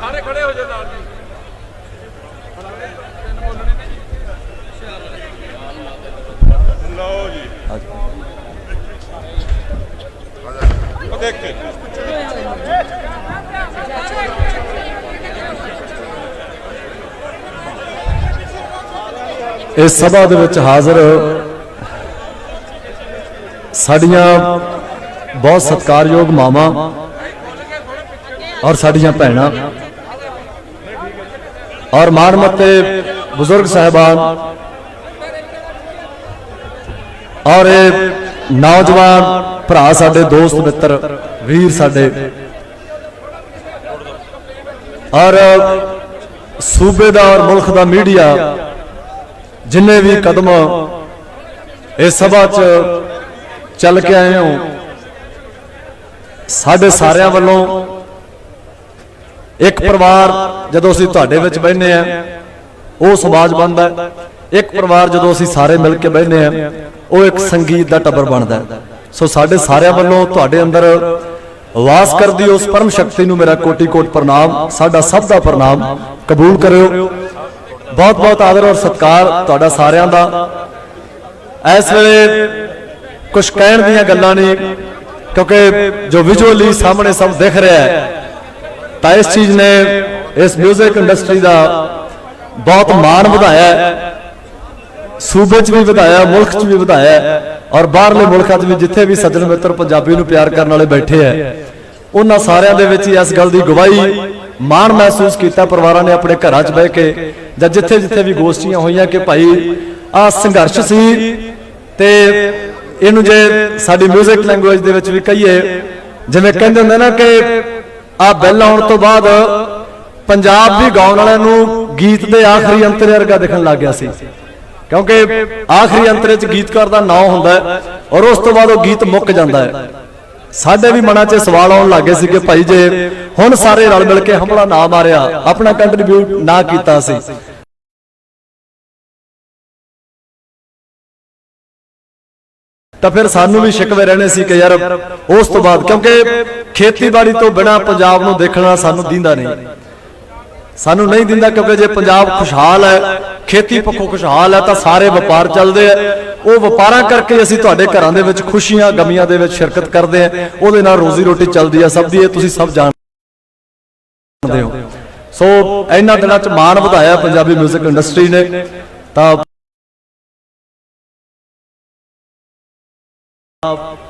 ਸਾਰੇ ਖੜੇ ਹੋ ਜਾਓ ਨਾਲ ਜੀ। ਲਓ ਜੀ। ਉਹ ਦੇਖ। ਕੇ ਇਸ ਸਭਾ ਦੇ ਵਿੱਚ ਹਾਜ਼ਰ ਸਾਡੀਆਂ ਬਹੁਤ ਸਤਿਕਾਰਯੋਗ ਮਾਵਾਂ ਔਰ ਸਾਡੀਆਂ ਭੈਣਾਂ। ਔਰ ਮਾਨਮੱਤੇ ਬਜ਼ੁਰਗ ਸਾਹਿਬਾਨ ਔਰ ਇਹ ਨੌਜਵਾਨ ਭਰਾ ਸਾਡੇ ਦੋਸਤ ਮਿੱਤਰ ਵੀਰ ਸਾਡੇ ਔਰ ਸੂਬੇ ਦਾ ਔਰ ਮੁਲਕ ਦਾ ਮੀਡੀਆ ਜਿੰਨੇ ਵੀ ਕਦਮ ਇਸ ਸਭਾ 'ਚ ਚੱਲ ਕੇ ਆਏ ਹੋ ਸਾਡੇ ਸਾਰਿਆਂ ਵੱਲੋਂ ਇੱਕ ਪਰਿਵਾਰ ਜਦੋਂ ਅਸੀਂ ਤੁਹਾਡੇ ਵਿੱਚ ਬੈਠਨੇ ਆ ਉਹ ਸਮਾਜ ਬਣਦਾ ਇੱਕ ਪਰਿਵਾਰ ਜਦੋਂ ਅਸੀਂ ਸਾਰੇ ਮਿਲ ਕੇ ਬੈਠਨੇ ਆ ਉਹ ਇੱਕ ਸੰਗੀਤ ਦਾ ਟੱਬਰ ਬਣਦਾ ਸੋ ਸਾਡੇ ਸਾਰਿਆਂ ਵੱਲੋਂ ਤੁਹਾਡੇ ਅੰਦਰ ਵਾਸ ਕਰਦੀ ਉਸ ਪਰਮ ਸ਼ਕਤੀ ਨੂੰ ਮੇਰਾ ਕੋਟੀ ਕੋਟ ਪ੍ਰਣਾਮ, ਸਾਡਾ ਸਭ ਦਾ ਪ੍ਰਣਾਮ, ਕਬੂਲ ਕਰਿਓ। ਬਹੁਤ ਬਹੁਤ ਆਦਰ ਔਰ ਸਤਿਕਾਰ ਤੁਹਾਡਾ ਸਾਰਿਆਂ ਦਾ। ਇਸ ਵੇਲੇ ਕੁਝ ਕਹਿਣ ਦੀਆਂ ਗੱਲਾਂ ਨਹੀਂ ਕਿਉਂਕਿ ਜੋ ਵਿਜ਼ੂਅਲੀ ਸਾਹਮਣੇ ਸਭ ਦਿਖ ਰਿਹਾ ਹੈ ਤਾਂ ਇਸ ਚੀਜ਼ ਨੇ ਇਸ 뮤직 ਇੰਡਸਟਰੀ ਦਾ ਬਹੁਤ ਮਾਣ ਵਧਾਇਆ ਹੈ ਸੂਬੇ 'ਚ ਵੀ ਵਧਾਇਆ ਮੁਲਕ 'ਚ ਵੀ ਵਧਾਇਆ ਹੈ ਔਰ ਬਾਹਰਲੇ ਮੁਲਕਾਂ 'ਚ ਵੀ ਜਿੱਥੇ ਵੀ ਸੱਜਣ ਮਿੱਤਰ ਪੰਜਾਬੀ ਨੂੰ ਪਿਆਰ ਕਰਨ ਵਾਲੇ ਬੈਠੇ ਹੈ ਉਹਨਾਂ ਸਾਰਿਆਂ ਦੇ ਵਿੱਚ ਹੀ ਇਸ ਗੱਲ ਦੀ ਗਵਾਹੀ ਮਾਣ ਮਹਿਸੂਸ ਕੀਤਾ ਪਰਿਵਾਰਾਂ ਨੇ ਆਪਣੇ ਘਰਾਂ 'ਚ ਬਹਿ ਕੇ ਜਾਂ ਜਿੱਥੇ ਜਿੱਥੇ ਵੀ ਗੋਸ਼ਟੀਆਂ ਹੋਈਆਂ ਕਿ ਭਾਈ ਆ ਸੰਘਰਸ਼ ਸੀ ਤੇ ਇਹਨੂੰ ਜੇ ਸਾਡੀ 뮤직 ਲੈਂਗੁਏਜ ਦੇ ਵਿੱਚ ਵੀ ਕਹੀਏ ਜਿਵੇਂ ਕਹਿੰਦੇ ਹੁੰਦੇ ਨਾ ਕਿ ਆ ਬੈਲ ਆਉਣ ਤੋਂ ਬਾਅਦ ਪੰਜਾਬ ਵੀ ਗਾਉਣ ਵਾਲਿਆਂ ਨੂੰ ਗੀਤ ਦੇ ਆਖਰੀ ਅੰਤਰੇ ਵਰਗਾ ਦਿਖਣ ਲੱਗ ਗਿਆ ਸੀ। ਕਿਉਂਕਿ ਆਖਰੀ ਅੰਤਰੇ 'ਚ ਗੀਤਕਾਰ ਦਾ ਨਾਮ ਹੁੰਦਾ ਹੈ ਔਰ ਉਸ ਤੋਂ ਬਾਅਦ ਉਹ ਗੀਤ ਮੁੱਕ ਜਾਂਦਾ ਹੈ। ਸਾਡੇ ਵੀ ਮਨਾਂ 'ਚ ਸਵਾਲ ਆਉਣ ਲੱਗੇ ਸੀ ਕਿ ਭਾਈ ਜੇ ਹੁਣ ਸਾਰੇ ਰਲ ਮਿਲ ਕੇ ਹਮਲਾ ਨਾ ਮਾਰਿਆ ਆਪਣਾ ਕੰਟਰੀਬਿਊਟ ਨਾ ਕੀਤਾ ਸੀ। ਤਾਂ ਫਿਰ ਸਾਨੂੰ ਵੀ ਸ਼ਿਕਵੇ ਰਹਿਣੇ ਸੀ ਕਿ ਯਾਰ ਉਸ ਤੋਂ ਬਾਅਦ, ਕਿਉਂਕਿ ਖੇਤੀਬਾੜੀ ਤੋਂ ਬਿਨਾ ਪੰਜਾਬ ਨੂੰ ਦੇਖਣਾ ਸਾਨੂੰ ਦਿੰਦਾ ਨਹੀਂ। ਸਾਨੂੰ ਨਹੀਂ ਦਿੰਦਾ ਕਿਉਂਕਿ ਜੇ ਪੰਜਾਬ ਖੁਸ਼ਹਾਲ ਹੈ, ਖੇਤੀ ਪੱਖੋਂ ਖੁਸ਼ਹਾਲ ਹੈ, ਤਾਂ ਸਾਰੇ ਵਪਾਰ ਚੱਲਦੇ ਆ। ਉਹ ਵਪਾਰਾਂ ਕਰਕੇ ਅਸੀਂ ਤੁਹਾਡੇ ਘਰਾਂ ਦੇ ਵਿੱਚ ਖੁਸ਼ੀਆਂ, ਗਮੀਆਂ ਦੇ ਵਿੱਚ ਸ਼ਿਰਕਤ ਕਰਦੇ ਆ। ਉਹਦੇ ਨਾਲ ਰੋਜ਼ੀ ਰੋਟੀ ਚੱਲਦੀ ਆ। ਸਭ ਦੀ ਇਹ ਤੁਸੀਂ ਸਭ ਜਾਣਦੇ ਹੋ। ਸੋ, ਇਹਨਾਂ ਦਿਨਾਂ 'ਚ ਮਾਣ ਵਧਾਇਆ ਪੰਜਾਬੀ 뮤직 ਇੰਡਸਟਰੀ ਨੇ। ਤਾਂ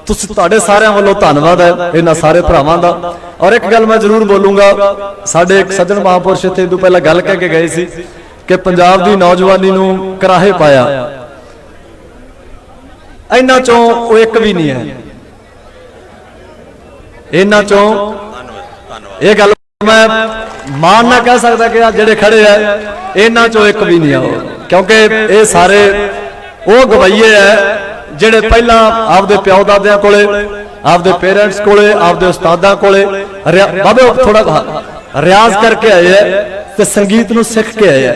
ਤੁਸੀਂ ਤੁਹਾਡੇ ਸਾਰਿਆਂ ਵੱਲੋਂ ਧੰਨਵਾਦ ਹੈ, ਇਹਨਾਂ ਸਾਰੇ ਭਰਾਵਾਂ ਦਾ। ਔਰ ਇੱਕ ਗੱਲ ਮੈਂ ਜ਼ਰੂਰ ਬੋਲੂੰਗਾ, ਸਾਡੇ ਇੱਕ ਸੱਜਣ ਮਹਾਂਪੁਰਸ਼ ਇੱਥੇ ਤੋਂ ਪਹਿਲਾਂ ਗੱਲ ਕਹਿ ਕੇ ਗਏ ਸੀ ਕਿ ਪੰਜਾਬ ਦੀ ਨੌਜਵਾਨੀ ਨੂੰ ਕਰਾਹੇ ਪਾਇਆ। ਇਹਨਾਂ ਚੋਂ ਉਹ ਇੱਕ ਵੀ ਨਹੀਂ ਹੈ। ਇਹਨਾਂ ਚੋਂ ਇਹ ਗੱਲ ਮੈਂ ਮਾਨ ਨਾ ਕਹਿ ਸਕਦਾ ਕਿ ਆ ਜਿਹੜੇ ਖੜੇ ਆ, ਇਹਨਾਂ ਚੋਂ ਇੱਕ ਵੀ ਨਹੀਂ ਆ ਉਹ। ਕਿਉਂਕਿ ਇਹ ਸਾਰੇ ਉਹ ਗਵਈਏ ਆ ਜਿਹੜੇ ਪਹਿਲਾਂ ਆਪਦੇ ਪਿਓ ਦਾਦਿਆਂ ਕੋਲੇ ਆਪਦੇ ਪੇਰੈਂਟਸ ਕੋਲੇ ਆਪਦੇ ਉਸਤਾਦਾਂ ਕੋਲੇ ਬਾਬੇ ਥੋੜਾ ਰਿਆਜ਼ ਕਰਕੇ ਆਏ ਆ ਤੇ ਸੰਗੀਤ ਨੂੰ ਸਿੱਖ ਕੇ ਆਏ ਆ।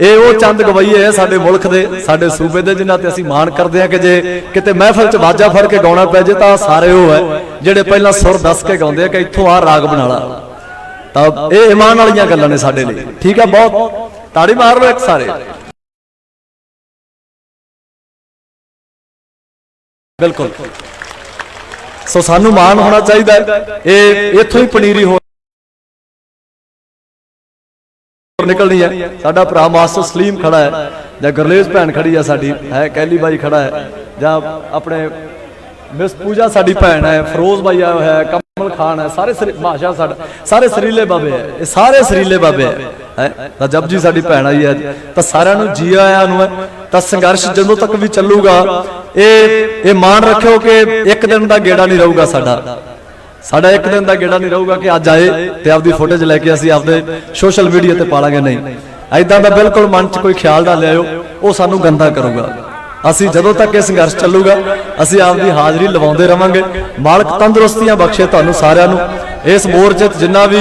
ਇਹ ਉਹ ਚੰਦ ਗਵਈਏ ਆ ਸਾਡੇ ਮੁਲਕ ਦੇ ਸਾਡੇ ਸੂਬੇ ਦੇ ਜਿਨ੍ਹਾਂ ਤੇ ਅਸੀਂ ਮਾਣ ਕਰਦੇ ਆ ਕਿ ਜੇ ਕਿਤੇ ਮਹਿਫਲ 'ਚ ਵਾਜਾ ਫੜ ਕੇ ਗਾਉਣਾ ਪੈ ਜੇ ਤਾਂ ਸਾਰੇ ਉਹ ਹੈ ਜਿਹੜੇ ਪਹਿਲਾਂ ਸੁਰ ਦੱਸ ਕੇ ਗਾਉਂਦੇ ਆ ਕਿ ਇੱਥੋਂ ਆ ਰਾਗ ਬਣਾ ਲਾ। ਤਾਂ ਇਹ ਇਮਾਨ ਵਾਲੀਆਂ ਗੱਲਾਂ ਨੇ ਸਾਡੇ ਲਈ। ਠੀਕ ਹੈ ਬਹੁਤ ਤਾੜੀ ਮਾਰ ਲਓ ਇੱਕ ਸਾਰੇ। ਬਿਲਕੁਲ। ਸੋ ਸਾਨੂੰ ਮਾਣ ਹੋਣਾ ਚਾਹੀਦਾ ਹੈ। ਇਹ ਇੱਥੋਂ ਹੀ ਪਨੀਰੀ ਹੋ ਨਿਕਲਣੀ ਹੈ। ਸਾਡਾ ਭਰਾ ਮਾਸਟਰ ਸਲੀਮ ਖੜਾ ਹੈ। ਜਾਂ ਗੁਰਲੇਜ ਭੈਣ ਖੜੀ ਹੈ ਸਾਡੀ। ਹੈ, ਕੈਲੀ ਬਾਈ ਖੜਾ ਹੈ। ਜਾਂ ਆਪਣੇ ਮਿਸ ਪੂਜਾ ਸਾਡੀ ਭੈਣ ਹੈ, ਫਰੋਜ਼ ਬਾਈ ਆਇਆ ਹੋਇਆ ਹੈ, ਕਮਲ ਖਾਨ ਹੈ। ਸਾਰੇ ਸਰੀ- ਭਾਸ਼ਾ ਸਾਡਾ ਸਾਰੇ ਸਰੀਲੇ ਬਾਬੇ ਹੈ। ਇਹ ਸਾਰੇ ਸਰੀਲੇ ਬਾਬੇ ਹੈ। ਹੈਂ? ਤਾਂ ਜਪਜੀ ਸਾਡੀ ਭੈਣ ਆਈ ਹੈ, ਤਾਂ ਸਾਰਿਆਂ ਨੂੰ ਜੀ ਆਇਆਂ ਨੂੰ ਹੈ, ਤਾਂ ਸੰਘਰਸ਼ ਜਦੋਂ ਤੱਕ ਵੀ ਚੱਲੂਗਾ, ਇਹ ਇਹ ਮਾਣ ਰੱਖਿਓ ਕਿ ਇੱਕ ਦਿਨ ਦਾ ਗੇੜਾ ਨਹੀਂ ਰਹੂਗਾ ਸਾਡਾ। ਸਾਡਾ ਇੱਕ ਦਿਨ ਦਾ ਗੇੜਾ ਨਹੀਂ ਰਹੂਗਾ ਕਿ ਅੱਜ ਆਏ ਤੇ ਆਪਦੀ ਫੁਟੇਜ ਲੈ ਕੇ ਅਸੀਂ ਆਪਦੇ ਸੋਸ਼ਲ ਮੀਡੀਆ ਤੇ ਪਾਲਾਂਗੇ। ਨਹੀਂ ਐਦਾਂ ਦਾ ਬਿਲਕੁਲ ਮਨ 'ਚ ਕੋਈ ਖਿਆਲ ਨਾ ਲਿਆਇਓ, ਉਹ ਸਾਨੂੰ ਗੰਦਾ ਕਰੂਗਾ। ਅਸੀਂ ਜਦੋਂ ਤੱਕ ਇਹ ਸੰਘਰਸ਼ ਚੱਲੂਗਾ, ਅਸੀਂ ਆਪਦੀ ਹਾਜ਼ਰੀ ਲਵਾਉਂਦੇ ਰਵਾਂਗੇ। ਮਾਲਕ ਤੰਦਰੁਸਤੀਆਂ ਬਖਸ਼ੇ ਤੁਹਾਨੂੰ ਸਾਰਿਆਂ ਨੂੰ। ਇਸ ਮੋਰਚੇ ਜਿੰਨਾ ਵੀ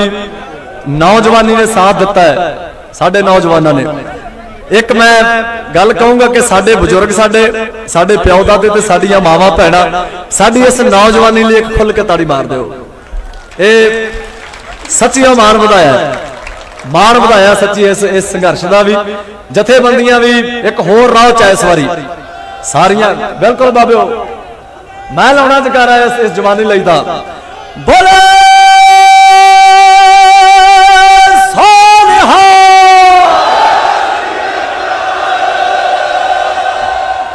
ਨੌਜਵਾਨੀ ਨੇ ਸਾਥ ਦਿੱਤਾ ਹੈ। ਸਾਡੇ ਨੌਜਵਾਨਾਂ ਨੇ। ਇੱਕ ਮੈਂ ਗੱਲ ਕਹੂੰਗਾ ਕਿ ਸਾਡੇ ਬਜ਼ੁਰਗ ਸਾਡੇ ਸਾਡੇ ਪਿਓ ਦਾਦੇ ਤੇ ਸਾਡੀਆਂ ਮਾਵਾਂ ਭੈਣਾਂ, ਸਾਡੀ ਇਸ ਨੌਜਵਾਨੀ ਲਈ ਇੱਕ ਖੁੱਲ ਕੇ ਤਾੜੀ ਮਾਰ ਦਿਓ। ਇਹ ਸੱਚੀਓ ਮਾਣ ਵਧਾਇਆ ਮਾਣ ਵਧਾਇਆ ਸੱਚੀ ਇਸ ਇਸ ਸੰਘਰਸ਼ ਦਾ ਵੀ। ਜਥੇਬੰਦੀਆਂ ਵੀ ਇੱਕ ਹੋਰ ਰਾਹ ਚ ਇਸ ਵਾਰੀ। ਸਾਰੀਆਂ, ਬਿਲਕੁਲ ਬਾਬਿਓ। ਮੈਂ ਲਾਉਣਾ ਜਕਾਰਾ ਇਸ ਇਸ ਜਵਾਨੀ ਲਈ ਦਾ ਬੋਲੇ!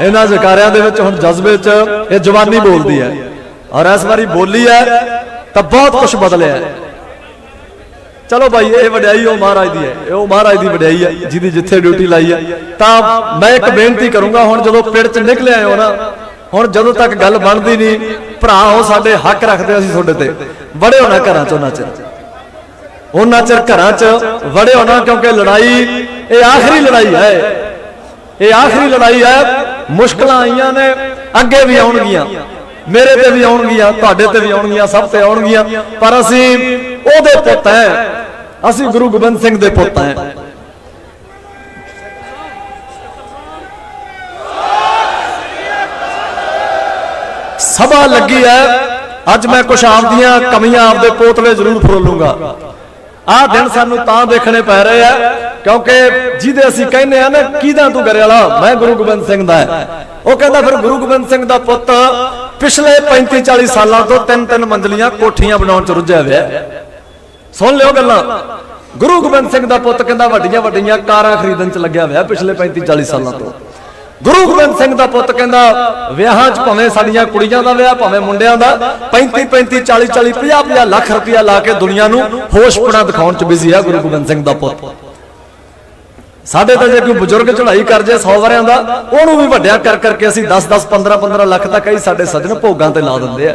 ਇਹਨਾਂ ਜਕਾਰਿਆਂ ਦੇ ਵਿੱਚ ਹੁਣ ਜਜ਼ਬੇ 'ਚ ਇਹ ਜਵਾਨੀ ਬੋਲਦੀ ਹੈ। ਔਰ ਇਸ ਵਾਰੀ ਬੋਲੀ ਹੈ ਤਾਂ ਬਹੁਤ ਕੁਝ ਬਦਲਿਆ ਹੈ। ਚਲੋ ਭਾਈ, ਇਹ ਵਡਿਆਈ ਉਹ ਮਹਾਰਾਜ ਦੀ ਹੈ। ਇਹ ਉਹ ਮਹਾਰਾਜ ਦੀ ਵਡਿਆਈ ਹੈ, ਜਿਹਦੀ ਜਿੱਥੇ ਡਿਊਟੀ ਲਾਈ ਹੈ। ਤਾਂ ਮੈਂ ਇੱਕ ਬੇਨਤੀ ਕਰੂੰਗਾ, ਹੁਣ ਜਦੋਂ ਪਿੰਡ 'ਚ ਨਿਕਲਿਆ ਹੋ ਨਾ, ਹੁਣ ਜਦੋਂ ਤੱਕ ਗੱਲ ਬਣਦੀ ਨਹੀਂ, ਭਰਾ ਹੋ ਸਾਡੇ ਹੱਕ ਰੱਖਦੇ ਅਸੀਂ ਤੁਹਾਡੇ ਤੇ। ਬੜੇ ਹੋਣਾ ਘਰਾਂ 'ਚ ਉਹਨਾਂ 'ਚ ਉਹਨਾਂ ਚਿਰ ਘਰਾਂ 'ਚ ਵੜੇ ਹੋਣਾ ਕਿਉਂਕਿ ਲੜਾਈ, ਇਹ ਆਖਰੀ ਲੜਾਈ ਹੈ। ਇਹ ਆਖਰੀ ਲੜਾਈ ਹੈ ਮੁਸ਼ਕਲਾਂ ਆਈਆਂ ਨੇ, ਅੱਗੇ ਵੀ ਆਉਣਗੀਆਂ। ਮੇਰੇ ਤੇ ਵੀ ਆਉਣਗੀਆਂ, ਤੁਹਾਡੇ ਤੇ ਵੀ ਆਉਣਗੀਆਂ, ਸਭ ਤੇ ਆਉਣਗੀਆਂ। ਪਰ ਅਸੀਂ ਉਹਦੇ ਪੁੱਤ ਹੈ ਅਸੀਂ ਗੁਰੂ ਗੋਬਿੰਦ ਸਿੰਘ ਦੇ ਪੁੱਤ ਹੈ ਸਭਾ ਲੱਗੀ ਹੈ ਅੱਜ ਮੈਂ ਕੁਝ ਆਪਦੀਆਂ ਕਮੀਆਂ ਆਪਦੇ ਪੋਤਲੇ ਜ਼ਰੂਰ ਫਰੋਲੂੰਗਾ ਆਹ ਦਿਨ ਸਾਨੂੰ ਤਾਂ ਦੇਖਣੇ ਪੈ ਰਹੇ ਆ ਕਿਉਂਕਿ ਜਿਹਦੇ ਅਸੀਂ ਕਹਿੰਦੇ ਆ ਨਾ, ਕਿਹਦਾ ਤੂੰ ਕਰੇ ਵਾਲਾ? ਮੈਂ ਗੁਰੂ ਗੋਬਿੰਦ ਸਿੰਘ ਦਾ ਉਹ ਕਹਿੰਦਾ ਫਿਰ ਗੁਰੂ ਗੋਬਿੰਦ ਸਿੰਘ ਦਾ ਪੁੱਤ ਪਿਛਲੇ 35 40 ਸਾਲਾਂ ਤੋਂ ਤਿੰਨ ਤਿੰਨ ਮੰਜ਼ਲੀਆਂ ਕੋਠੀਆਂ ਬਣਾਉਣ ਚ ਰੁੱਝਿਆ ਹੋਇਆ ਸੁਣ ਲਿਓ ਗੱਲਾਂ। ਗੁਰੂ ਗੋਬਿੰਦ ਸਿੰਘ ਦਾ ਪੁੱਤ ਕਹਿੰਦਾ ਵੱਡੀਆਂ ਵੱਡੀਆਂ ਕਾਰਾਂ ਖਰੀਦਣ ਚ ਲੱਗਿਆ ਹੋਇਆ ਪਿਛਲੇ 35 40 ਸਾਲਾਂ ਤੋਂ। ਗੁਰੂ ਗੋਬਿੰਦ ਸਿੰਘ ਦਾ ਪੁੱਤ ਕਹਿੰਦਾ, ਵਿਆਹਾਂ 'ਚ ਭਾਵੇਂ ਸਾਡੀਆਂ ਕੁੜੀਆਂ ਦਾ ਵਿਆਹ, ਭਾਵੇਂ ਮੁੰਡਿਆਂ ਦਾ 35 35 40 40 50 50 ਲੱਖ ਰੁਪਇਆ ਲਾ ਕੇ ਦੁਨੀਆ ਨੂੰ ਹੋਸ਼ਪਣਾ ਦਿਖਾਉਣ 'ਚ ਬਿਜ਼ੀ ਆ ਗੁਰੂ ਗੋਬਿੰਦ ਸਿੰਘ ਦਾ ਪੁੱਤ। ਸਾਡੇ ਤਾਂ ਜੇ ਕੋਈ ਬਜ਼ੁਰਗ ਚੜ੍ਹਾਈ ਕਰ ਜੇ 100 ਵਰਿਆਂ ਦਾ, ਉਹਨੂੰ ਵੀ ਵੱਡਿਆ ਕਰ ਕਰਕੇ ਅਸੀਂ 10 10 15 15 ਲੱਖ ਤੱਕ ਹੀ ਸਾਡੇ ਸੱਜਣ ਭੋਗਾਂ ਤੇ ਲਾ ਦਿੰਦੇ ਆ।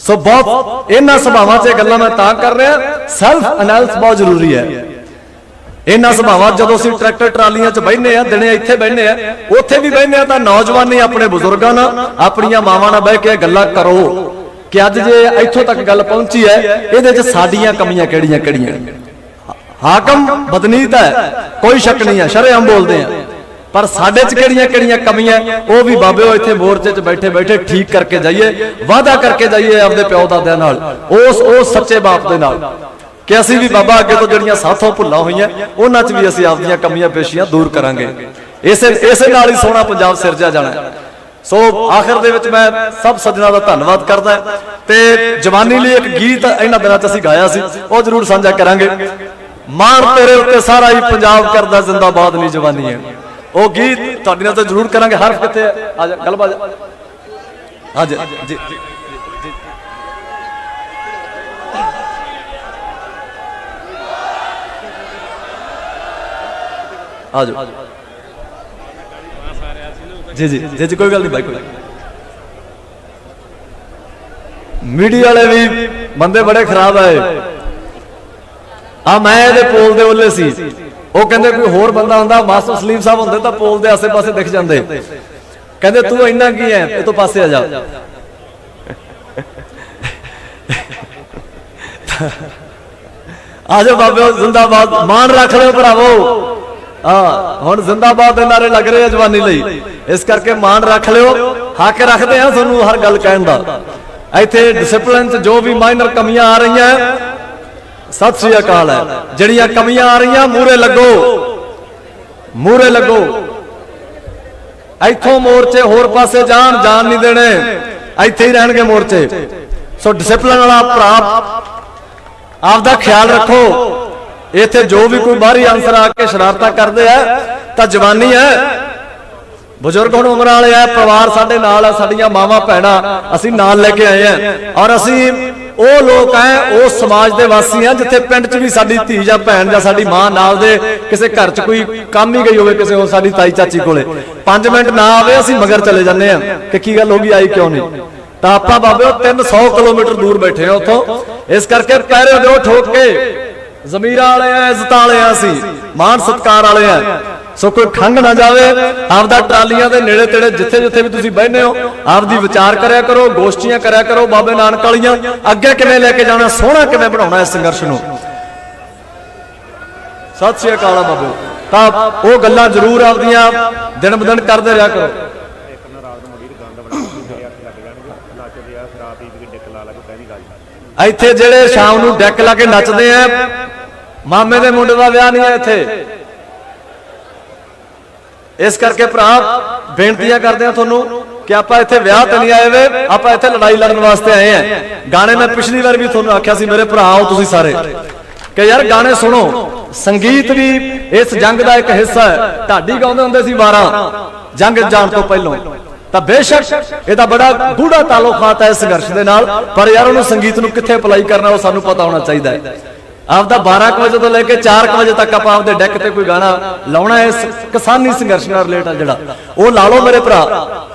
ਸੋ ਬਹੁਤ ਇਹਨਾਂ ਸੁਭਾਵਾਂ 'ਚ ਇਹ ਗੱਲਾਂ ਮੈਂ ਤਾਂ ਕਰ ਰਿਹਾ ਸੈਲਫ ਐਨਾਲਿਸਿਸ ਬਹੁਤ ਜ਼ਰੂਰੀ ਹੈ। ਇਹਨਾਂ ਸੁਭਾਵਾਂ ਜਦੋਂ ਅਸੀਂ ਟਰੈਕਟਰ ਟਰਾਲੀਆਂ 'ਚ ਬੈਠਨੇ ਆ, ਦਿਨੇ ਇੱਥੇ ਬੈਠਨੇ ਆ, ਉੱਥੇ ਵੀ ਬੈਠਨੇ ਆ ਤਾਂ ਨੌਜਵਾਨੀ ਆਪਣੇ ਬਜ਼ੁਰਗਾਂ ਨਾਲ, ਆਪਣੀਆਂ ਮਾਵਾਂ ਨਾਲ ਬਹਿ ਕੇ ਗੱਲਾਂ ਕਰੋ ਕਿ ਅੱਜ ਜੇ ਇੱਥੋਂ ਤੱਕ ਗੱਲ ਪਹੁੰਚੀ ਹੈ, ਇਹਦੇ 'ਚ ਸਾਡੀਆਂ ਕਮੀਆਂ ਕਿਹੜੀਆਂ ਕਿਹੜੀਆਂ ਹਾਕਮ ਬਦਨੀਤ ਹੈ, ਕੋਈ ਸ਼ੱਕ ਨਹੀਂ ਹੈ, ਸ਼ਰੇਆਮ ਬੋਲਦੇ ਆ। ਪਰ ਸਾਡੇ 'ਚ ਕਿਹੜੀਆਂ ਕਿਹੜੀਆਂ ਕਮੀਆਂ, ਉਹ ਵੀ ਬਾਬਿਓ ਇੱਥੇ ਮੋਰਚੇ 'ਚ ਬੈਠੇ ਬੈਠੇ ਠੀਕ ਕਰਕੇ ਜਾਈਏ, ਵਾਅਦਾ ਕਰਕੇ ਜਾਈਏ ਆਪਦੇ ਪਿਓ ਦਾਦਿਆਂ ਨਾਲ, ਉਸ ਉਸ ਸੱਚੇ ਬਾਪ ਦੇ ਨਾਲ। ਕਿ ਅਸੀਂ ਵੀ ਬਾਬਾ ਅੱਗੇ ਤੋਂ ਜਿਹੜੀਆਂ ਸਾਥੋਂ ਭੁੱਲਾਂ ਹੋਈਆਂ, ਉਹਨਾਂ 'ਚ ਵੀ ਅਸੀਂ ਆਪਦੀਆਂ ਕਮੀਆਂ ਪੇਸ਼ੀਆਂ ਦੂਰ ਕਰਾਂਗੇ। ਇਸੇ ਇਸੇ ਨਾਲ ਹੀ ਸੋਹਣਾ ਪੰਜਾਬ ਸਿਰਜਿਆ ਜਾਣਾ ਸੋ ਆਖਰ ਦੇ ਵਿੱਚ ਮੈਂ ਸਭ ਸੱਜਣਾ ਦਾ ਧੰਨਵਾਦ ਕਰਦਾ ਤੇ ਜਵਾਨੀ ਲਈ ਇੱਕ ਗੀਤ ਇਹਨਾਂ ਦਿਨਾਂ 'ਚ ਅਸੀਂ ਗਾਇਆ ਸੀ, ਉਹ ਜ਼ਰੂਰ ਸਾਂਝਾ ਕਰਾਂਗੇ। ਮਾਣ ਤੇਰੇ ਉੱਤੇ ਸਾਰਾ ਹੀ ਪੰਜਾਬ ਕਰਦਾ ਜ਼ਿੰਦਾਬਾਦ ਨਹੀਂ ਜਵਾਨੀ ਹੈ ਉਹ ਗੀਤ ਤੁਹਾਡੇ ਨਾਲ ਤਾਂ ਜ਼ਰੂਰ ਕਰਾਂਗੇ। ਹਰਫ ਕਿੱਥੇ ਹੈ ਆ ਜਾ ਗੱਲਬਾਤ ਹਾਂ ਜੀ। ਜੀ ਜੀ ਆ ਜਾਓ। ਜੀ ਜੀ ਜੀ ਜੀ ਕੋਈ ਗੱਲ ਨਹੀਂ ਬਾਈ ਕੋਈ ਮੀਡੀਆ ਵਾਲੇ ਵੀ ਬੰਦੇ ਬੜੇ ਖਰਾਬ ਆਏ। ਆ ਮੈਂ ਇਹਦੇ ਪੋਲ ਦੇ ਉੱਲੇ ਸੀ। ਉਹ ਕਹਿੰਦੇ ਕੋਈ ਹੋਰ ਬੰਦਾ ਹੁੰਦਾ, ਮਾਸਟਰ ਸਲੀਮ ਸਾਹਿਬ ਹੁੰਦੇ ਤਾਂ ਪੋਲ ਦੇ ਆਸੇ-ਪਾਸੇ ਦਿਖ ਜਾਂਦੇ। ਕਹਿੰਦੇ, ਤੂੰ ਇੰਨਾ ਕੀ ਹੈ ਇਹ ਤੋਂ ਪਾਸੇ ਆ ਜਾ। ਆ ਜਾ ਬਾਬਿਓ ਜ਼ਿੰਦਾਬਾਦ। ਮਾਣ ਰੱਖ ਲਿਓ ਭਰਾਵੋ। ਹਾਂ, ਹੁਣ ਜ਼ਿੰਦਾਬਾਦ ਦੇ ਨਾਰੇ ਲੱਗ ਰਹੇ ਆ ਜਵਾਨੀ ਲਈ। ਇਸ ਕਰਕੇ ਮਾਣ ਰੱਖ ਲਿਓ। ਹੱਕ ਰੱਖਦੇ ਆ ਤੁਹਾਨੂੰ ਹਰ ਗੱਲ ਕਹਿਣ ਦਾ। ਇੱਥੇ ਡਿਸਪਲਿਨ 'ਚ ਜੋ ਵੀ ਮਾਈਨਰ ਕਮੀਆਂ ਆ ਰਹੀਆਂ ਸਤਿ ਸ੍ਰੀ ਅਕਾਲ। ਹੈ ਜਿਹੜੀਆਂ ਕਮੀਆਂ ਆ ਰਹੀਆਂ ਮੂਰੇ ਲੱਗੋ। ਮੂਰੇ ਲੱਗੋ। ਇੱਥੋਂ ਮੋਰਚੇ ਹੋਰ ਪਾਸੇ ਜਾਣ ਜਾਣ ਨਹੀਂ ਦੇਣੇ। ਇੱਥੇ ਹੀ ਰਹਿਣਗੇ ਮੋਰਚੇ। ਸੋ ਡਿਸਪਲਿਨ ਵਾਲਾ ਭਰਾ ਆਪਦਾ ਖਿਆਲ ਰੱਖੋ। ਇੱਥੇ ਜੋ ਵੀ ਕੋਈ ਬਾਹਰੀ ਆਨਸਰ ਆ ਕੇ ਸ਼ਰਾਰਤਾਂ ਕਰਦੇ ਆ, ਤਾਂ ਜਵਾਨੀ ਹੈ। ਬਜ਼ੁਰਗ ਹੁਣ ਉਮਰ ਵਾਲੇ ਆ, ਪਰਿਵਾਰ ਸਾਡੇ ਨਾਲ ਆ, ਸਾਡੀਆਂ ਮਾਵਾਂ, ਭੈਣਾਂ, ਅਸੀਂ ਨਾਲ ਲੈ ਕੇ ਆਏ ਆ। ਔਰ ਅਸੀਂ ਉਹ ਲੋਕ ਆ ਉਸ ਸਮਾਜ ਦੇ ਵਾਸੀ ਆ ਜਿੱਥੇ ਪਿੰਡ 'ਚ ਵੀ ਸਾਡੀ ਧੀ ਜਾਂ ਭੈਣ ਜਾਂ ਸਾਡੀ ਮਾਂ ਨਾਲ ਦੇ ਕਿਸੇ ਘਰ 'ਚ ਕੋਈ ਕੰਮ ਹੀ ਗਈ ਹੋਵੇ ਕਿਸੇ ਹੋਰ ਸਾਡੀ ਤਾਈ ਚਾਚੀ ਕੋਲੇ। 5 ਮਿੰਟ ਨਾ ਆਵੇ, ਅਸੀਂ ਮਗਰ ਚਲੇ ਜਾਂਦੇ ਆ। ਕਿ ਕੀ ਗੱਲ ਹੋ ਗਈ, ਆਈ ਕਿਉਂ ਨਹੀਂ? ਤਾਂ ਆਪਾਂ ਬਾਬਿਓ 300 ਕਿਲੋਮੀਟਰ ਦੂਰ ਬੈਠੇ ਆ ਉੱਥੋਂ। ਇਸ ਕਰਕੇ ਪੈਰੇ ਦਿਓ ਠੋਕ ਕੇ, ਜ਼ਮੀਰਾਂ ਵਾਲੇ ਆ ਇੱਜ਼ਤ ਵਾਲੇ ਆ ਅਸੀਂ। ਮਾਣ ਸਤਕਾਰ ਵਾਲੇ ਆ। ਸੋ ਕੋਈ ਖੰਗ ਨਾ ਜਾਵੇ, ਆਪਦਾ ਟਰਾਲੀਆਂ ਦੇ ਨੇੜੇ ਤੇੜੇ ਜਿੱਥੇ ਜਿੱਥੇ ਵੀ ਤੁਸੀਂ ਬੈਠੇ ਹੋ, ਆਪਦੀ ਵਿਚਾਰ ਕਰਿਆ ਕਰੋ, ਗੋਸ਼ਟੀਆਂ ਕਰਿਆ ਕਰੋ, ਬਾਬੇ ਨਾਨਕ ਵਾਲੀਆਂ। ਅੱਗੇ ਕਿਵੇਂ ਲੈ ਕੇ ਜਾਣਾ, ਸੋਹਣਾ ਕਿਵੇਂ ਬਣਾਉਣਾ ਇਸ ਸੰਘਰਸ਼ ਨੂੰ? ਸਤਿ ਸ੍ਰੀ ਅਕਾਲ ਆ ਬਾਬੂ। ਤਾਂ ਉਹ ਗੱਲਾਂ ਜ਼ਰੂਰ ਆਪਦੀਆਂ ਦਿਨ ਬਦਨ ਕਰਦੇ ਰਿਹਾ ਕਰੋ। ਇੱਥੇ ਜਿਹੜੇ ਸ਼ਾਮ ਨੂੰ ਡੈਕ ਲਾ ਕੇ ਨੱਚਦੇ ਆ ਮਾਮੇ ਦੇ ਮੁੰਡੇ ਦਾ ਵਿਆਹ ਨਹੀਂ ਹੈ ਇੱਥੇ। ਇਸ ਕਰਕੇ ਭਰਾ, ਬੇਨਤੀਆਂ ਕਰਦੇ ਆ ਤੁਹਾਨੂੰ ਕਿ ਆਪਾਂ ਇੱਥੇ ਵਿਆਹ ਤੇ ਨਹੀਂ ਆਏ ਵੇ, ਆਪਾਂ ਇੱਥੇ ਲੜਾਈ ਲੜਨ ਵਾਸਤੇ ਆਏ ਆ ਗਾਣੇ ਮੈਂ ਪਿਛਲੀ ਵਾਰ ਵੀ ਤੁਹਾਨੂੰ ਆਖਿਆ ਸੀ, ਮੇਰੇ ਭਰਾ ਆਓ ਤੁਸੀਂ ਸਾਰੇ। ਕਿ ਯਾਰ ਗਾਣੇ ਸੁਣੋ, ਸੰਗੀਤ ਵੀ ਇਸ ਜੰਗ ਦਾ ਇੱਕ ਹਿੱਸਾ ਹੈ। ਢਾਡੀ ਗਾਉਂਦੇ ਹੁੰਦੇ ਸੀ 12 ਜੰਗ ਜਾਣ ਤੋਂ ਪਹਿਲਾਂ। ਤਾਂ ਬੇਸ਼ੱਕ ਇਹਦਾ ਬੜਾ ਗੂੜਾ ਤਾਲੁਕਾਤ ਹੈ ਇਸ ਸੰਘਰਸ਼ ਦੇ ਨਾਲ, ਪਰ ਯਾਰ ਉਹਨੂੰ ਸੰਗੀਤ ਨੂੰ ਕਿੱਥੇ ਅਪਲਾਈ ਕਰਨਾ ਉਹ ਸਾਨੂੰ ਪਤਾ ਹੋਣਾ ਚਾਹੀਦਾ ਹੈ। ਆਪਦਾ 12 ਕੁ ਵਜੇ ਤੋਂ ਲੈ ਕੇ 4 ਕੁ ਵਜੇ ਤੱਕ ਆਪਾਂ ਆਪਦੇ ਡੈਕ ਤੇ ਕੋਈ ਗਾਣਾ ਲਾਉਣਾ ਹੈ। ਕਿਸਾਨੀ ਸੰਘਰਸ਼ ਨਾਲ ਰਿਲੇਟ ਜਿਹੜਾ। ਉਹ ਲਾ ਲਓ ਮੇਰੇ ਭਰਾ।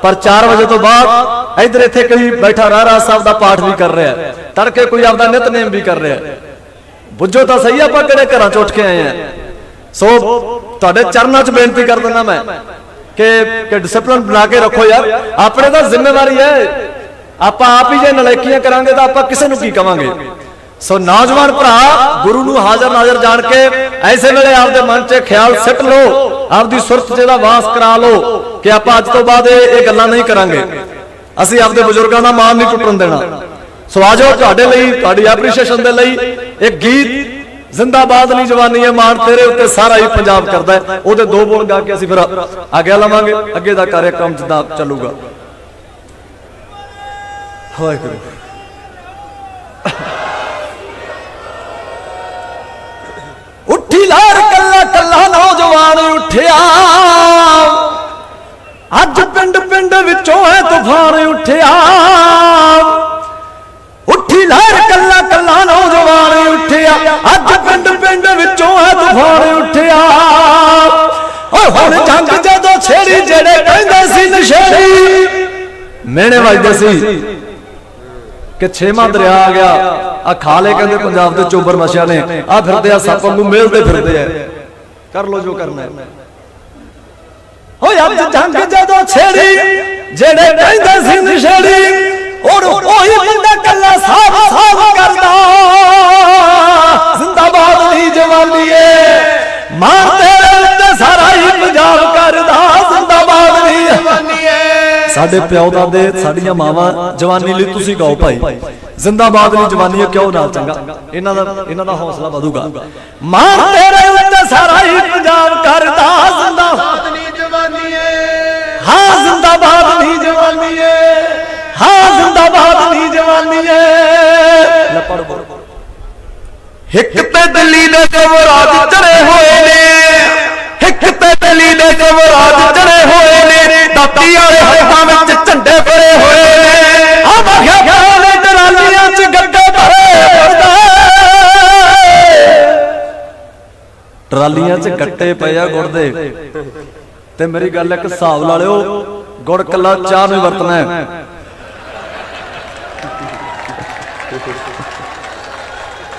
ਪਰ 4 ਵਜੇ ਤੋਂ ਬਾਅਦ ਇੱਧਰ ਇੱਥੇ ਕੋਈ ਬੈਠਾ ਰਾਰਾ ਸਾਹਿਬ ਦਾ ਪਾਠ ਵੀ ਕਰ ਰਿਹਾ ਤੜਕੇ ਕੋਈ ਆਪਦਾ ਨਿਤਨੇਮ ਵੀ ਕਰ ਰਿਹਾ ਬੁੱਝੋ ਤਾਂ ਸਹੀ ਆਪਾਂ ਕਿਹੜੇ ਘਰਾਂ ਚ ਉੱਠ ਕੇ ਆਏ ਆ ਸੋ ਤੁਹਾਡੇ ਚਰਨਾਂ 'ਚ ਬੇਨਤੀ ਕਰ ਦਿੰਦਾ ਮੈਂ ਕਿ ਕਿ ਡਿਸਪਲਿਨ ਬਣਾ ਕੇ ਰੱਖੋ ਯਾਰ। ਆਪਣੇ ਤਾਂ ਜ਼ਿੰਮੇਵਾਰੀ ਹੈ। ਆਪਾਂ ਆਪ ਹੀ ਜੇ ਨਲਾਇਕੀਆਂ ਕਰਾਂਗੇ ਤਾਂ ਆਪਾਂ ਕਿਸੇ ਨੂੰ ਕੀ ਕਵਾਂਗੇ? ਸੋ ਨੌਜਵਾਨ ਭਰਾ, ਗੁਰੂ ਨੂੰ ਹਾਜ਼ਰ ਨਾਜ਼ਰ ਜਾਣ ਕੇ ਐਸੇ ਵੇਲੇ ਆਪਦੇ ਮਨ 'ਚ ਖਿਆਲ ਸਿੱਟ ਲਓ, ਆਪਦੀ ਸੁਰਤ ਜਿਹਦਾ ਵਾਸ ਕਰਾ ਲਓ ਕਿ ਆਪਾਂ ਅੱਜ ਤੋਂ ਬਾਅਦ ਇਹ ਗੱਲਾਂ ਨਹੀਂ ਕਰਾਂਗੇ। ਅਸੀਂ ਆਪਦੇ ਬਜ਼ੁਰਗਾਂ ਦਾ ਮਾਣ ਨਹੀਂ ਟੁੱਟਣ ਦੇਣਾ। ਸੋ ਆਜੋ ਤੁਹਾਡੇ ਲਈ, ਤੁਹਾਡੀ ਐਪਰੀਸ਼ੀਏਸ਼ਨ ਦੇ ਲਈ ਇੱਕ ਗੀਤ, ਜ਼ਿੰਦਾਬਾਦ ਲਈ ਜਵਾਨੀ ਹੈ, ਮਾਣ ਤੇਰੇ ਉੱਤੇ ਸਾਰਾ ਹੀ ਪੰਜਾਬ ਕਰਦਾ ਹੈ। ਉਹਦੇ ਦੋ ਬੋਲ ਗਾ ਕੇ ਅਸੀਂ ਫਿਰ ਅੱਗੇ ਲਵਾਂਗੇ, ਅੱਗੇ ਦਾ ਕਾਰਜਕ੍ਰਮ ਜਿੱਦਾਂ ਚੱਲੂਗਾ। ਵਾਹਿਗੁਰੂ। ਨੌਜਵਾਨ ਉੱਠਿਆ। ਅੱਜ ਪਿੰਡ ਪਿੰਡ ਵਿੱਚੋਂ ਹੈ ਤੂਫਾਨ ਉੱਠਿਆ। ਉੱਠੀ ਲਹਿਰ ਕੱਲਾ ਕੱਲਾ ਨੌਜਵਾਨ ਉੱਠਿਆ। ਅੱਜ ਪਿੰਡ ਪਿੰਡ ਵਿੱਚੋਂ ਹੈ ਤੂਫਾਨ ਉੱਠਿਆ। ਓਏ ਹੁਣ ਜੰਗ ਜਦੋਂ ਛੇੜੀ, ਜਿਹੜੇ ਕਹਿੰਦੇ ਸੀ ਨਸ਼ੇੜੀ ਮੇਣੇ ਵੱਜਦੇ ਸੀ। ਕਿ ਛੇਵਾਂ ਦਰਿਆ ਆ ਗਿਆ। ਆ ਖਾਲੇ ਕਹਿੰਦੇ ਪੰਜਾਬ ਦੇ ਚੋਬਰ ਮਸ਼ਿਆ ਨੇ। ਆ ਫਿਰਦੇ ਆ ਸੱਪ ਨੂੰ ਮਿਲਦੇ ਫਿਰਦੇ ਆ। ਕਰ ਲੋ ਜੋ ਕਰਨਾ ਹੈ ਓਏ ਅੱਜ ਜੰਗ ਜਦੋਂ ਛੇੜੀ ਜਿਹੜੇ ਕਹਿੰਦੇ ਸੀ ਨਸ਼ੇੜੀ ਔਰ ਉਹੀ ਬੰਦਾ ਕੱਲਾ ਸਾਫ਼ ਸਾਫ਼ ਕਰਦਾ ਸਾਡੇ ਪਿਓ ਦਾਦੇ ਸਾਡੀਆਂ ਮਾਵਾਂ ਜਵਾਨੀ ਲਈ ਤੁਸੀਂ ਗਾਓ ਭਾਈ। ਜ਼ਿੰਦਾਬਾਦ ਦੀ ਜਵਾਨੀ ਕਿਉਂ ਨਾ ਚੰਗਾ? ਇਹਨਾਂ ਦਾ ਇਹਨਾਂ ਦਾ ਹੌਸਲਾ ਵਧੂਗਾ। ਮਾਂ ਤੇਰੇ ਉੱਤੇ ਸਾਰਾ ਹੀ ਪੰਜਾਬ ਕਰਦਾ ਜ਼ਿੰਦਾਬਾਦ ਨੀ ਜਵਾਨੀਏ ਹਾਂ ਜ਼ਿੰਦਾਬਾਦ ਦੀ ਜਵਾਨੀ ਏ। ਹਾਂ ਜ਼ਿੰਦਾਬਾਦ ਦੀ ਜਵਾਨੀ ਏ। ਲੈ ਪੜ ਬੋਲ। ਇੱਕ ਤੇ ਦਿੱਲੀ ਦੇ ਕਵਰਾਜ ਚੜੇ ਹੋਏ ਨੇ। ਇੱਕ ਤੇ ਦਿੱਲੀ ਦੇ ਕਵਰਾਜ ਟਰਾਲੀਆਂ ਚ ਗੱਟੇ ਪਏ ਆ ਗੁੜ ਦੇ। ਤੇ ਮੇਰੀ ਗੱਲ ਇੱਕ ਹਿਸਾਬ ਲਾ ਲਿਓ ਗੁੜ ਕੱਲਾ ਚਾਹ ਨੂੰ ਵਰਤਣਾ ਹੈ।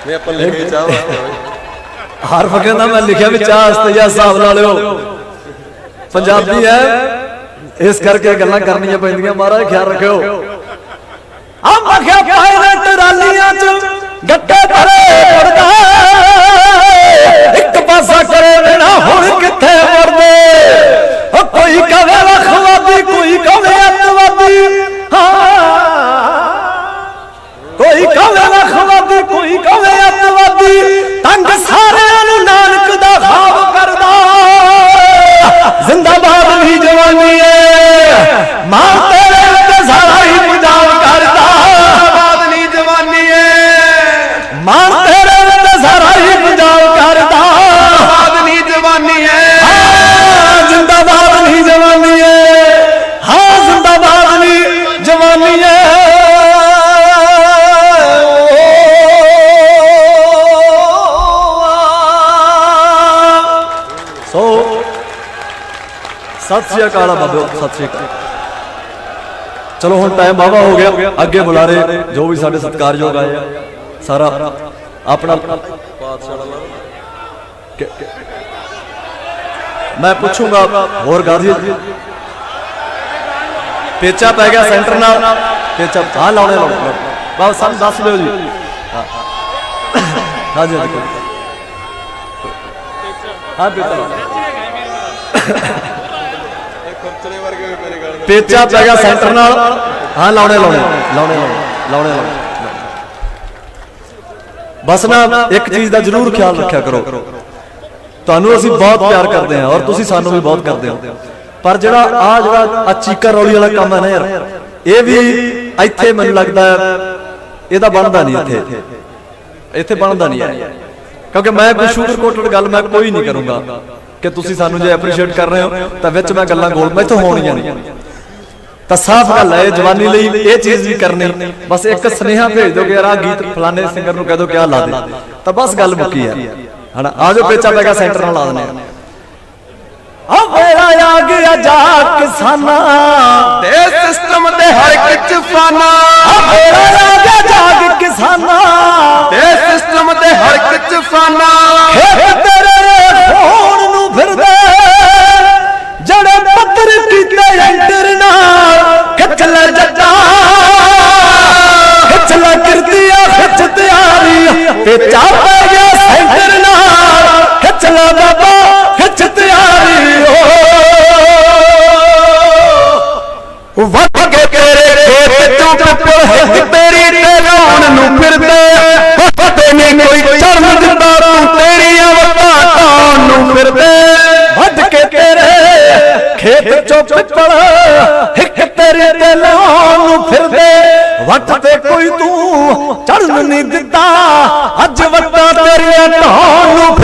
ਨਹੀਂ ਆਪਾਂ ਲੈ ਕੇ ਚਾਹ ਹਰਫ ਕਹਿੰਦਾ ਮੈਂ ਲਿਖਿਆ ਵੀ ਚਾਹ ਵਾਸਤੇ ਜਾਂ ਹਿਸਾਬ ਲਾ ਲਿਓ। ਪੰਜਾਬੀ ਹੈ ਇਸ ਕਰਕੇ ਗੱਲਾਂ ਕਰਨੀਆਂ ਪੈਂਦੀਆਂ। ਮਹਾਰਾਜ ਖਿਆਲ ਰੱਖਿਓ। ਆ ਮਖਿਆ ਪਾਏ ਨੇ ਟਰਾਲੀਆਂ ਚ ਗੱਟੇ ਭਰੇ ਵੜਦਾ ਇੱਕ ਪਾਸਾ ਕਰੇ ਬਿਨਾ ਸਤਿ ਸ੍ਰੀ ਅਕਾਲ ਆ ਸਤਿ ਸ੍ਰੀ ਅਕਾਲ। ਚਲੋ ਹੁਣ ਟਾਈਮ ਬਾਵਾ ਹੋ ਗਿਆ, ਅੱਗੇ ਬੁਲਾਰੇ, ਜੋ ਵੀ ਸਾਡੇ ਸਤਿਕਾਰਯੋਗ ਆਏ ਸਾਰਾ ਆਪਣਾ ਮੈਂ ਪੁੱਛੂੰਗਾ ਹੋਰ ਗਾਜ਼ੀ ਪੇਚਾ ਪੈ ਗਿਆ ਸੈਂਟਰ ਨਾਲ। ਪੇਚਾ ਹਾਂ, ਲਾਉਣੇ ਲਾਉਣੇ ਬਾਬਾ ਸਾਨੂੰ ਦੱਸ ਦਿਓ ਜੀ। ਹਾਂ, ਹਾਂਜੀ ਹਾਂਜੀ। ਹਾਂ, ਪੇਚਾ ਖਰਚਰੇ ਵਰਗੇ ਹੋਏ ਮੇਰੇ ਗੱਲ ਪੇਚਾ ਪੈ ਗਿਆ ਸੈਂਟਰ ਨਾਲ। ਹਾਂ ਲਾਉਣੇ ਲਾਉਣੇ ਲਾਉਣੇ ਲਾਉਣੇ ਬਸ ਨਾ ਇੱਕ ਚੀਜ਼ ਦਾ ਜ਼ਰੂਰ ਖਿਆਲ ਰੱਖਿਆ ਕਰੋ। ਤੁਹਾਨੂੰ ਅਸੀਂ ਬਹੁਤ ਪਿਆਰ ਕਰਦੇ ਹਾਂ ਔਰ ਤੁਸੀਂ ਸਾਨੂੰ ਵੀ ਬਹੁਤ ਕਰਦੇ ਹੋ। ਪਰ ਜਿਹੜਾ ਆ ਜਿਹੜਾ ਆ ਚੀਕਾ ਰੌਲੀ ਵਾਲਾ ਕੰਮ ਹੈ ਨਾ ਯਾਰ ਇਹ ਵੀ ਇੱਥੇ ਮੈਨੂੰ ਲੱਗਦਾ ਇਹਦਾ ਬਣਦਾ ਨਹੀਂ ਇੱਥੇ। ਇੱਥੇ। ਬਣਦਾ ਨਹੀਂ ਯਾਰ ਕਿਉਂਕਿ ਮੈਂ ਕੋਈ ਸ਼ੂਗਰ ਕੋਟਡ ਗੱਲ ਮੈਂ ਕੋਈ ਨਹੀਂ ਕਰੂੰਗਾ। ਕਿ ਤੁਸੀਂ ਸਾਨੂੰ ਜੇ ਐਪਰੀਸ਼ੀਏਟ ਕਰ ਰਹੇ ਹੋ, ਤਾਂ ਵਿੱਚ ਮੈਂ ਗੱਲਾਂ ਗੋਲ ਮੈਥੋਂ ਹੋਣੀਆਂ ਨਹੀਂ। ਤਾਂ ਸਾਫ਼ ਗੱਲ ਹੈ ਜਵਾਨੀ ਲਈ ਇਹ ਚੀਜ਼ ਵੀ ਕਰਨੀ। ਬਸ ਇੱਕ ਸੁਨੇਹਾ ਭੇਜ ਦਿਓ ਕਿ ਯਾਰ ਆ ਗੀਤ ਫਲਾਣੇ ਸਿੰਗਰ ਨੂੰ ਕਹਿ ਦਿਓ ਕਿ ਆ ਲਾ ਦੇ। ਤਾਂ ਬਸ ਗੱਲ ਮੁੱਕੀ ਯਾਰ ਹਣਾ ਆ ਜਾਓ ਪੇਚਾ ਪੈ ਸੈਂਟਰ ਨਾਲ ਲਾ ਦਨੇ ਆ ਵੇਲਾ ਆ ਗਿਆ ਜਾ ਕਿਸਾਨਾ, ਤੇ ਸਿਸਟਮ ਦੇ ਹਰ ਇੱਕ ਚ ਫਾਨਾ। ਆ ਵੇਲਾ ਆ ਗਿਆ ਜਾਗ ਕਿਸਾਨਾ, ਤੇ ਸਿਸਟਮ ਦੇ ਹਰ ਇੱਕ ਚ ਫਾਨਾ। ਖੇਤ ਚੋਂ ਪਿੱਪਲ ਹਿੱਕ ਤੇਰੇ ਤੇ ਲਾਉਣ ਨੂੰ ਫਿਰਦੇ। ਵੱਟ ਤੇ ਕੋਈ ਤੂੰ ਚੜਨ ਨਹੀਂ ਦਿੱਤਾ। ਅੱਜ ਵੱਟਾਂ ਤੇਰੀਆਂ ਢਾਉਣ ਨੂੰ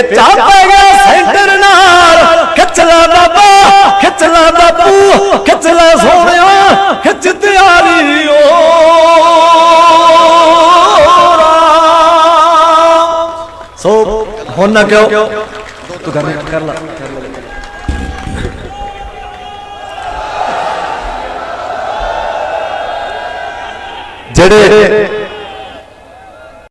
ਤਿਆਰੀ ਪੇਚਾ ਪੈ ਗਿਆ ਸੈਂਟਰ ਨਾਲ। ਖਿੱਚ ਲੈ ਬਾਬਾ ਖਿੱਚ ਲੈ ਬਾਪੂ ਖਿੱਚ ਲੈ ਸੋਹਣਿਆ ਖਿੱਚ ਤਿਆਰੀ ਓ। ਸੋ ਹੁਣ ਨਾ ਕਿਉਂ? ਤੂੰ ਕਰ ਕਰ ਲਾ। ਜਿਹੜੇ